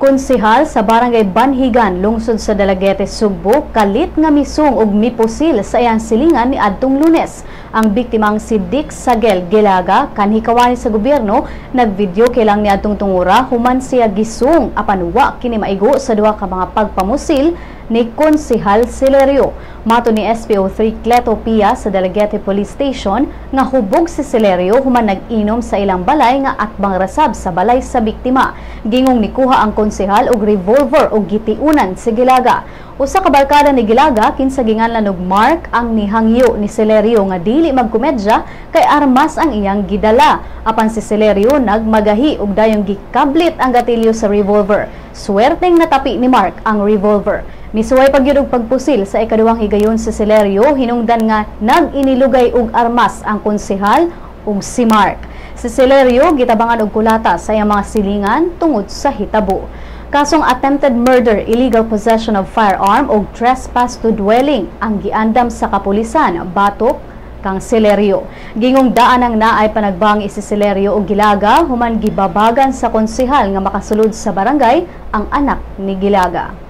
Konsehal sa Barangay Banhigan, lungsod sa Dalagete, Sugbo, kalit nga misung og mipusil sa iyang silingan ni Adtong Lunes. Ang biktimang si Dick Sagel Gilaga, kanhikawani sa gobyerno, nagvideo kailang ni Adtong Tungura human siya gisung apan wa kini maigo sa duha ka mga pagpamusil ni Konsehal Silerio. Mato ni SPO3 Cleto Pia sa Dalagete Police Station nga hubog si Silerio human nag-inom sa ilang balay nga atbang rasab sa balay sa biktima. Gingong nikuha ang konsehal og revolver og gitiunan si Gilaga. Usa ka barkada ni Gilaga kinsa ginganlan og Mark ang nihangyo ni Celerio nga dili magkomedya kay armas ang iyang gidala. Apan si Celerio nagmagahi og dayong gikablit ang gatilyo sa revolver. Swerteng natapi ni Mark ang revolver. Misuway pagyud og pagpusil sa ikaduhang higayon sa Celerio hinungdan nga nag-inilugay og armas ang konsehal ug si Mark. Si Celerio gitabangan og kulata sa iyang mga silingan tungod sa hitabo. Kasong attempted murder, illegal possession of firearm ug trespass to dwelling ang giandam sa kapulisan batok kang Celerio. Gingong daan ang naay panagbangi si Celerio og Gilaga human gibabagan sa konsehal nga makasulod sa barangay ang anak ni Gilaga.